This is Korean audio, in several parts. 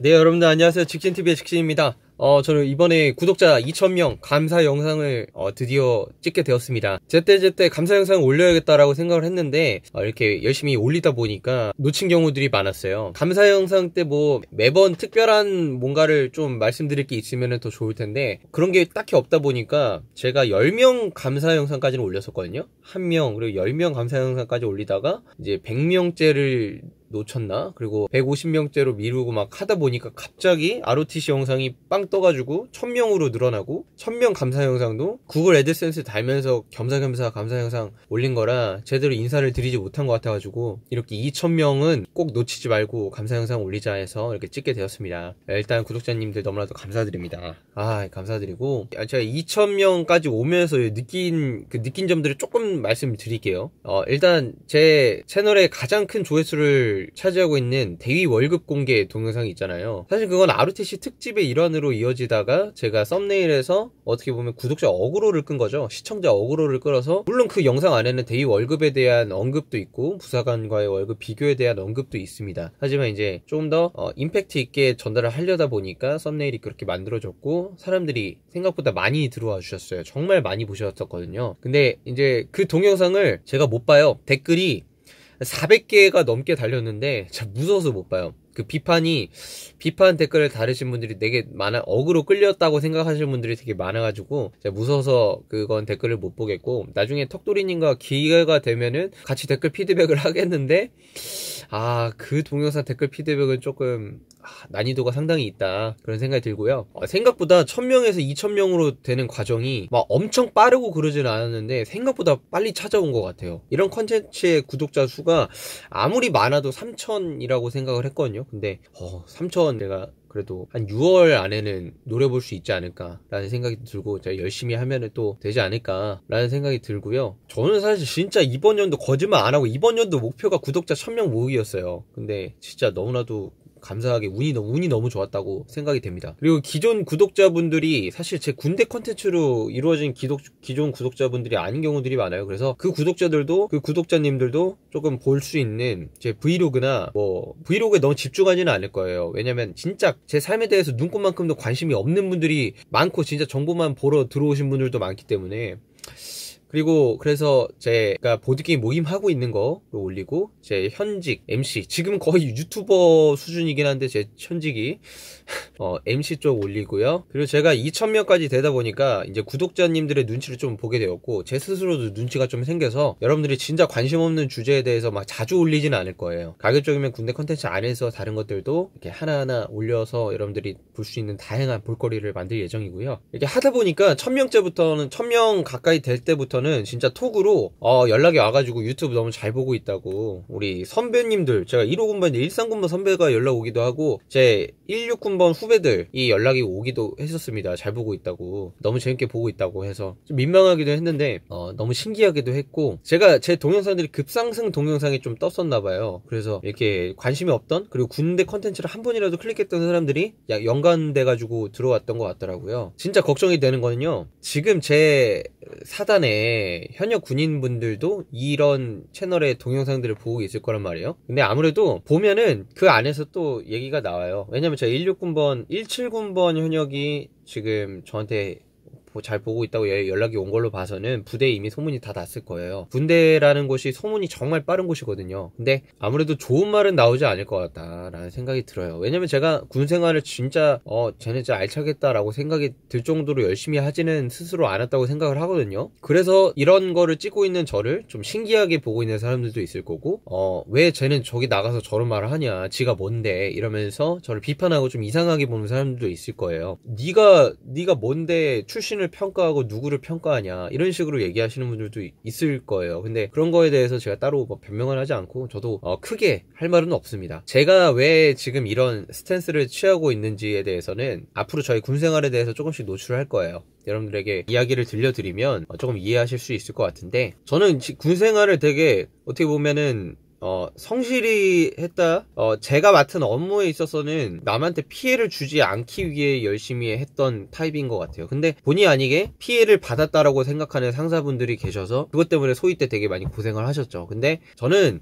네, 여러분들 안녕하세요. 직진TV의 직진입니다. 어, 저는 이번에 구독자 2,000명 감사 영상을 어, 드디어 찍게 되었습니다. 제때제때 감사 영상을 올려야겠다라고 생각을 했는데 어, 이렇게 열심히 올리다 보니까 놓친 경우들이 많았어요. 감사 영상 때 뭐 매번 특별한 뭔가를 좀 말씀드릴 게 있으면 더 좋을 텐데 그런 게 딱히 없다 보니까 제가 10명 감사 영상까지는 올렸었거든요. 1명 그리고 10명 감사 영상까지 올리다가 이제 100명째를 놓쳤나? 그리고 150명째로 미루고 막 하다 보니까 갑자기 ROTC 영상이 빵 떠가지고 1000명으로 늘어나고 1000명 감사 영상도 구글 애드센스 달면서 겸사겸사 감사 영상 올린 거라 제대로 인사를 드리지 못한 것 같아가지고 이렇게 2000명은 꼭 놓치지 말고 감사 영상 올리자 해서 이렇게 찍게 되었습니다. 일단 구독자님들 너무나도 감사드립니다. 아 감사드리고 제가 2000명까지 오면서 느낀 그 느낀 점들을 조금 말씀드릴게요. 어, 일단 제 채널의 가장 큰 조회수를 차지하고 있는 대위 월급 공개 동영상이 있잖아요. 사실 그건 ROTC 특집의 일환으로 이어지다가 제가 썸네일에서 어떻게 보면 구독자 어그로를 끈 거죠. 시청자 어그로를 끌어서 물론 그 영상 안에는 대위 월급에 대한 언급도 있고 부사관과의 월급 비교에 대한 언급도 있습니다. 하지만 이제 조금 더 어, 임팩트 있게 전달을 하려다 보니까 썸네일이 그렇게 만들어졌고 사람들이 생각보다 많이 들어와 주셨어요. 정말 많이 보셨었거든요. 근데 이제 그 동영상을 제가 못 봐요. 댓글이 400개가 넘게 달렸는데 참 무서워서 못 봐요. 그 비판이 비판 댓글을 다르신 분들이 되게 많아 억으로 끌렸다고 생각하시는 분들이 되게 많아가지고 무서워서 그건 댓글을 못 보겠고 나중에 턱돌이님과 기회가 되면은 같이 댓글 피드백을 하겠는데 아 그 동영상 댓글 피드백은 조금 아, 난이도가 상당히 있다. 그런 생각이 들고요. 어, 생각보다 1000명에서 2000명으로 되는 과정이 막 엄청 빠르고 그러지는 않았는데 생각보다 빨리 찾아온 것 같아요. 이런 컨텐츠의 구독자 수가 아무리 많아도 3000이라고 생각을 했거든요. 근데 어, 3천 내가 그래도 한 6월 안에는 노려볼 수 있지 않을까라는 생각이 들고 제가 열심히 하면은 또 되지 않을까라는 생각이 들고요. 저는 사실 진짜 이번 연도 거짓말 안 하고 이번 연도 목표가 구독자 1000명 모으기였어요. 근데 진짜 너무나도 감사하게 운이 너무 운이 너무 좋았다고 생각이 됩니다. 그리고 기존 구독자분들이 사실 제 군대 컨텐츠로 이루어진 기독, 기존 구독자분들이 아닌 경우들이 많아요. 그래서 그 구독자들도 그 구독자님들도 조금 볼 수 있는 제 브이로그나 뭐 브이로그에 너무 집중하지는 않을 거예요. 왜냐면 진짜 제 삶에 대해서 눈꽃만큼도 관심이 없는 분들이 많고 진짜 정보만 보러 들어오신 분들도 많기 때문에 그리고 그래서 제가 보드게임 모임 하고 있는 거 올리고 제 현직 MC 지금 거의 유튜버 수준이긴 한데 제 현직이 어, MC 쪽 올리고요. 그리고 제가 2,000명까지 되다 보니까 이제 구독자님들의 눈치를 좀 보게 되었고 제 스스로도 눈치가 좀 생겨서 여러분들이 진짜 관심 없는 주제에 대해서 막 자주 올리지는 않을 거예요. 가급적이면 군대 컨텐츠 안에서 다른 것들도 이렇게 하나하나 올려서 여러분들이 볼 수 있는 다양한 볼거리를 만들 예정이고요. 이렇게 하다 보니까 1000명째부터는 1000명 가까이 될 때부터 전부터는 진짜 톡으로 어, 연락이 와가지고 유튜브 너무 잘 보고 있다고. 우리 선배님들 제가 1호 군번 13군번 선배가 연락 오기도 하고 제 16군번 후배들이 연락이 오기도 했었습니다. 잘 보고 있다고. 너무 재밌게 보고 있다고 해서. 좀 민망하기도 했는데 어, 너무 신기하기도 했고 제가 제 동영상들이 급상승 동영상이 좀 떴었나 봐요. 그래서 이렇게 관심이 없던 그리고 군대 컨텐츠를 한 번이라도 클릭했던 사람들이 연관돼 가지고 들어왔던 것 같더라고요. 진짜 걱정이 되는 거는요 지금 제 사단에 현역 군인분들도 이런 채널의 동영상들을 보고 있을 거란 말이에요. 근데 아무래도 보면은 그 안에서 또 얘기가 나와요. 왜냐면 제가 16군번, 17군번 현역이 지금 저한테 잘 보고 있다고 연락이 온 걸로 봐서는 부대에 이미 소문이 다 났을 거예요. 군대라는 곳이 소문이 정말 빠른 곳이거든요. 근데 아무래도 좋은 말은 나오지 않을 것 같다라는 생각이 들어요. 왜냐면 제가 군 생활을 진짜 어 쟤네 진짜 알차겠다라고 생각이 들 정도로 열심히 하지는 스스로 않았다고 생각을 하거든요. 그래서 이런 거를 찍고 있는 저를 좀 신기하게 보고 있는 사람들도 있을 거고 어 왜 쟤는 저기 나가서 저런 말을 하냐 지가 뭔데 이러면서 저를 비판하고 좀 이상하게 보는 사람들도 있을 거예요. 네가 네가 뭔데 출신을 누구를 평가하고 누구를 평가하냐 이런 식으로 얘기하시는 분들도 있을 거예요. 근데 그런 거에 대해서 제가 따로 뭐 변명을 하지 않고 저도 어 크게 할 말은 없습니다. 제가 왜 지금 이런 스탠스를 취하고 있는지에 대해서는 앞으로 저희 군 생활에 대해서 조금씩 노출을 할 거예요. 여러분들에게 이야기를 들려드리면 어, 조금 이해하실 수 있을 것 같은데 저는 군 생활을 되게 어떻게 보면은 어, 성실히 했다. 어, 제가 맡은 업무에 있어서는 남한테 피해를 주지 않기 위해 열심히 했던 타입인 것 같아요. 근데 본의 아니게 피해를 받았다라고 생각하는 상사분들이 계셔서 그것 때문에 소위 때 되게 많이 고생을 하셨죠. 근데 저는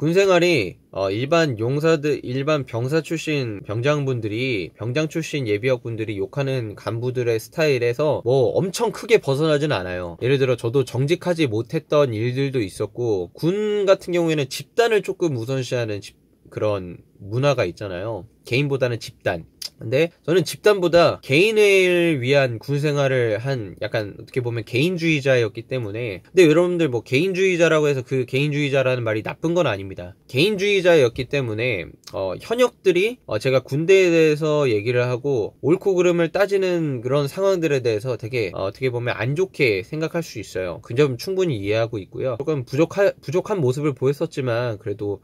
군 생활이 어, 일반 용사들, 일반 병사 출신 병장분들이, 병장 출신 예비역분들이 욕하는 간부들의 스타일에서 뭐 엄청 크게 벗어나진 않아요. 예를 들어 저도 정직하지 못했던 일들도 있었고, 군 같은 경우에는 집단을 조금 우선시하는 집, 그런 문화가 있잖아요. 개인보다는 집단. 근데 저는 집단보다 개인을 위한 군 생활을 한 약간 어떻게 보면 개인주의자였기 때문에 근데 여러분들 뭐 개인주의자라고 해서 그 개인주의자라는 말이 나쁜 건 아닙니다. 개인주의자였기 때문에 어, 현역들이 어, 제가 군대에 대해서 얘기를 하고 옳고 그름을 따지는 그런 상황들에 대해서 되게 어, 떻게 보면 안 좋게 생각할 수 있어요. 그 점 충분히 이해하고 있고요. 조금 부족하, 부족한 모습을 보였었지만 그래도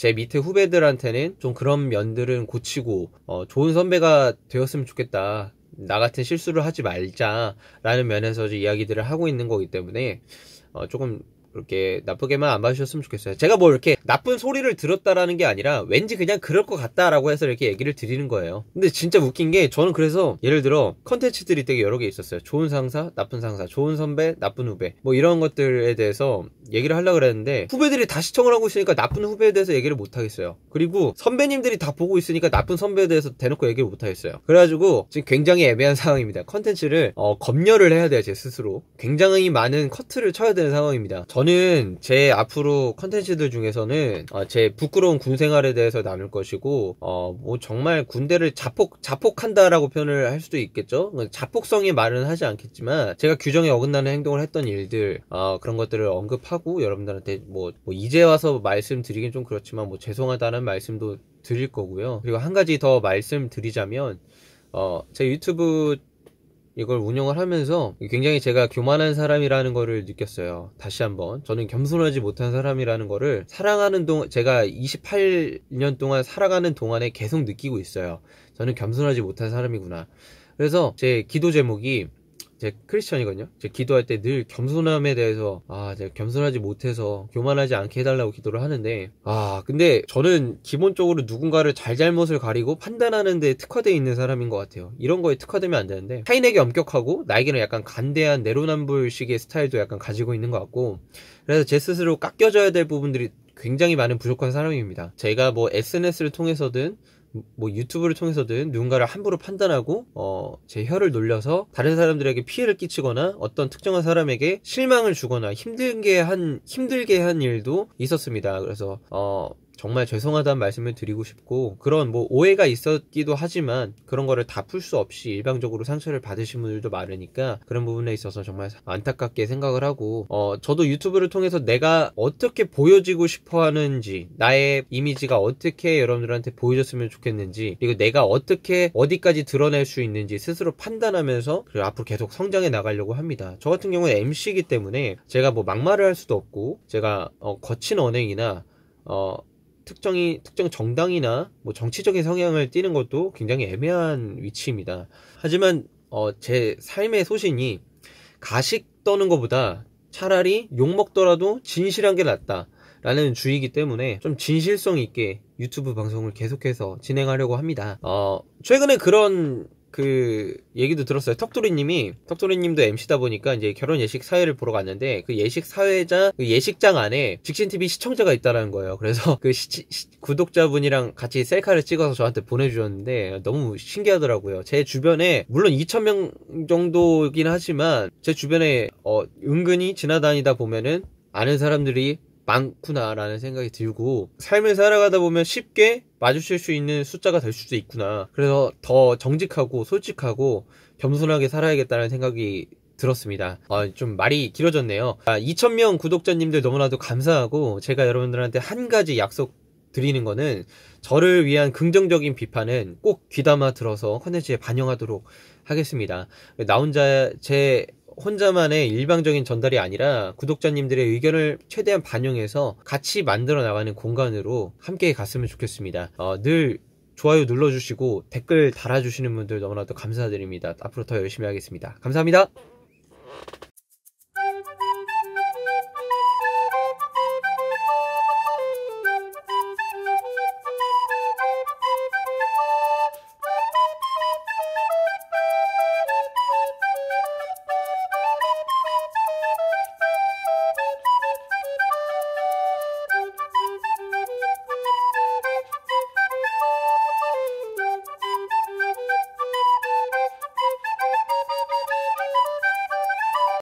제 밑에 후배들한테는 좀 그런 면들은 고치고 어, 좋은 선배가 되었으면 좋겠다. 나 같은 실수를 하지 말자라는 면에서 이야기들을 하고 있는 거기 때문에 어, 조금 그렇게 나쁘게만 안 봐주셨으면 좋겠어요. 제가 뭐 이렇게 나쁜 소리를 들었다라는 게 아니라 왠지 그냥 그럴 것 같다라고 해서 이렇게 얘기를 드리는 거예요. 근데 진짜 웃긴 게 저는 그래서 예를 들어 컨텐츠들이 되게 여러 개 있었어요. 좋은 상사, 나쁜 상사, 좋은 선배, 나쁜 후배 뭐 이런 것들에 대해서 얘기를 하려고 그랬는데 후배들이 다 시청을 하고 있으니까 나쁜 후배에 대해서 얘기를 못 하겠어요. 그리고 선배님들이 다 보고 있으니까 나쁜 선배에 대해서 대놓고 얘기를 못 하겠어요. 그래가지고 지금 굉장히 애매한 상황입니다. 컨텐츠를 어, 검열을 해야 돼요 제 스스로. 굉장히 많은 커트를 쳐야 되는 상황입니다. 저는 제 앞으로 컨텐츠들 중에서는 어, 제 부끄러운 군 생활에 대해서 나눌 것이고 어, 뭐 정말 군대를 자폭 자폭한다라고 표현을 할 수도 있겠죠. 자폭성의 말은 하지 않겠지만 제가 규정에 어긋나는 행동을 했던 일들 어, 그런 것들을 언급하고 여러분들한테 뭐, 뭐 이제 와서 말씀드리긴 좀 그렇지만 뭐 죄송하다는 말씀도 드릴 거고요. 그리고 한 가지 더 말씀드리자면 어, 제 유튜브 이걸 운영을 하면서 굉장히 제가 교만한 사람이라는 거를 느꼈어요. 다시 한번. 저는 겸손하지 못한 사람이라는 거를 사랑하는 동안, 제가 28년 동안 살아가는 동안에 계속 느끼고 있어요. 저는 겸손하지 못한 사람이구나. 그래서 제 기도 제목이 제 크리스천이거든요. 제 기도할 때 늘 겸손함에 대해서 아, 제가 겸손하지 못해서 교만하지 않게 해달라고 기도를 하는데 아, 근데 저는 기본적으로 누군가를 잘잘못을 가리고 판단하는 데 특화되어 있는 사람인 것 같아요. 이런 거에 특화되면 안 되는데 타인에게 엄격하고 나에게는 약간 간대한 내로남불식의 스타일도 약간 가지고 있는 것 같고 그래서 제 스스로 깎여져야 될 부분들이 굉장히 많은 부족한 사람입니다. 제가 뭐 SNS를 통해서든 뭐 유튜브를 통해서든 누군가를 함부로 판단하고 어, 제 혀를 놀려서 다른 사람들에게 피해를 끼치거나 어떤 특정한 사람에게 실망을 주거나 힘들게 한 힘들게 한 일도 있었습니다. 그래서 어 정말 죄송하다는 말씀을 드리고 싶고 그런 뭐 오해가 있었기도 하지만 그런 거를 다 풀 수 없이 일방적으로 상처를 받으신 분들도 많으니까 그런 부분에 있어서 정말 안타깝게 생각을 하고 어 저도 유튜브를 통해서 내가 어떻게 보여지고 싶어 하는지 나의 이미지가 어떻게 여러분들한테 보여졌으면 좋겠는지 그리고 내가 어떻게 어디까지 드러낼 수 있는지 스스로 판단하면서 그리고 앞으로 계속 성장해 나가려고 합니다. 저 같은 경우는 MC이기 때문에 제가 뭐 막말을 할 수도 없고 제가 어 거친 언행이나 어 특정이 특정 정당이나 뭐 정치적인 성향을 띠는 것도 굉장히 애매한 위치입니다. 하지만 어, 제 삶의 소신이 가식 떠는 것보다 차라리 욕 먹더라도 진실한 게 낫다. 라는 주의이기 때문에 좀 진실성 있게 유튜브 방송을 계속해서 진행하려고 합니다. 어, 최근에 그런 그 얘기도 들었어요. 턱도리님이 턱도리님도 MC다 보니까 이제 결혼 예식 사회를 보러 갔는데 그 예식 사회자 그 예식장 안에 직신 TV 시청자가 있다라는 거예요. 그래서 그 시, 시, 구독자분이랑 같이 셀카를 찍어서 저한테 보내주셨는데 너무 신기하더라고요. 제 주변에 물론 2천 명 정도긴 하지만 제 주변에 어, 은근히 지나다니다 보면은 아는 사람들이 많구나라는 생각이 들고 삶을 살아가다 보면 쉽게 마주칠 수 있는 숫자가 될 수도 있구나. 그래서 더 정직하고 솔직하고 겸손하게 살아야겠다는 생각이 들었습니다. 어, 좀 말이 길어졌네요. 아, 2,000명 구독자님들 너무나도 감사하고 제가 여러분들한테 한 가지 약속 드리는 거는 저를 위한 긍정적인 비판은 꼭 귀담아 들어서 컨텐츠에 반영하도록 하겠습니다. 나 혼자 제 혼자만의 일방적인 전달이 아니라 구독자님들의 의견을 최대한 반영해서 같이 만들어 나가는 공간으로 함께 갔으면 좋겠습니다. 어, 늘 좋아요 눌러주시고 댓글 달아주시는 분들 너무나도 감사드립니다. 앞으로 더 열심히 하겠습니다. 감사합니다.